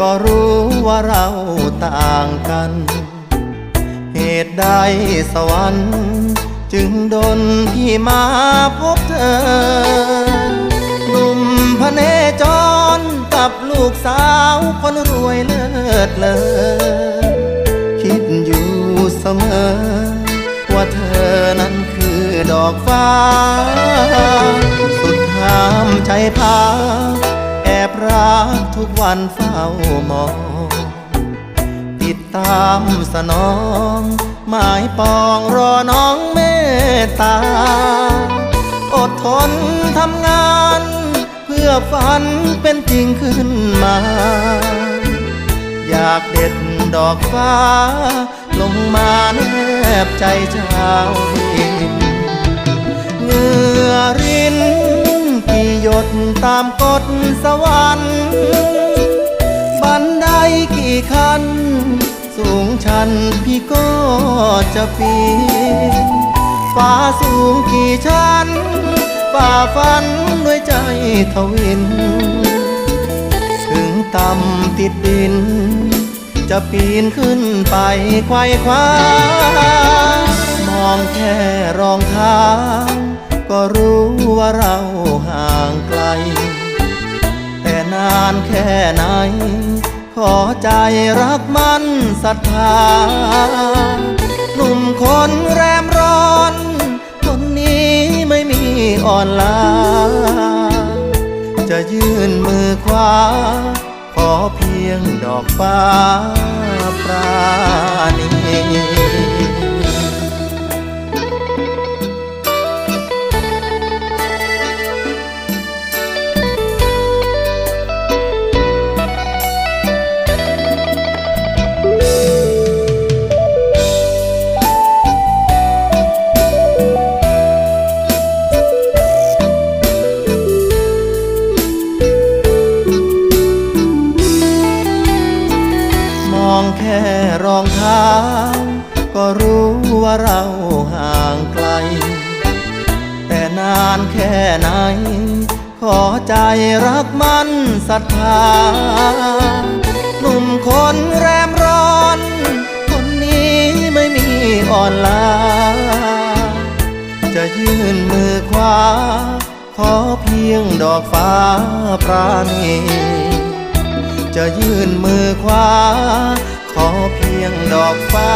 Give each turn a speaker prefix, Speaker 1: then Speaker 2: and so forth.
Speaker 1: ก็รู้ว่าเราต่างกัน เหตุใดสวรรค์ จึงดนพี่มาพบเธอ หนุ่มพระเนจรกับลูกสาวคนรวยเลิศเลอคิดอยู่เสมอ ว่าเธอนั้นคือดอกฟ้า สุดห้ามใจพา ทุกวันเฝ้ามอง ติดตามสนอง หมายปองรอน้องเมตตา อดทนทำงาน เพื่อฝันเป็นจริงขึ้นมา อยากเด็ดดอกฟ้า ลงมาแนบใจชาวดิน ตามกฎสวรรค์บันไดกี่ขั้น สูงชันพี่ก็จะปีนฟ้าสูงกี่ชั้นฝ่าฟันด้วยใจทวิน ถึงต่ำติดดิน จะปีนขึ้นไปไขว้คว้ามองแค่รองเท้าก็รู้ว่าเรา แต่นานแค่ไหน ขอใจรักมันศรัทธาหนุ่มคนแรมร้อน คนนี้ไม่มีอ่อนล้าจะยื่นมือขวาขอเพียงดอกฟ้าปราณี องท้าก็รู้ว่าเราห่างไกล แต่นานแค่ไหน ขอใจรักมันศรัทธา หนุ่มคนแรมร้อน คนนี้ไม่มีอ่อนล้าจะยื่นมือขวาขอเพียงดอกฟ้าปราณีจะยื่นมือขวาขอเพี ยงดอกฟ้า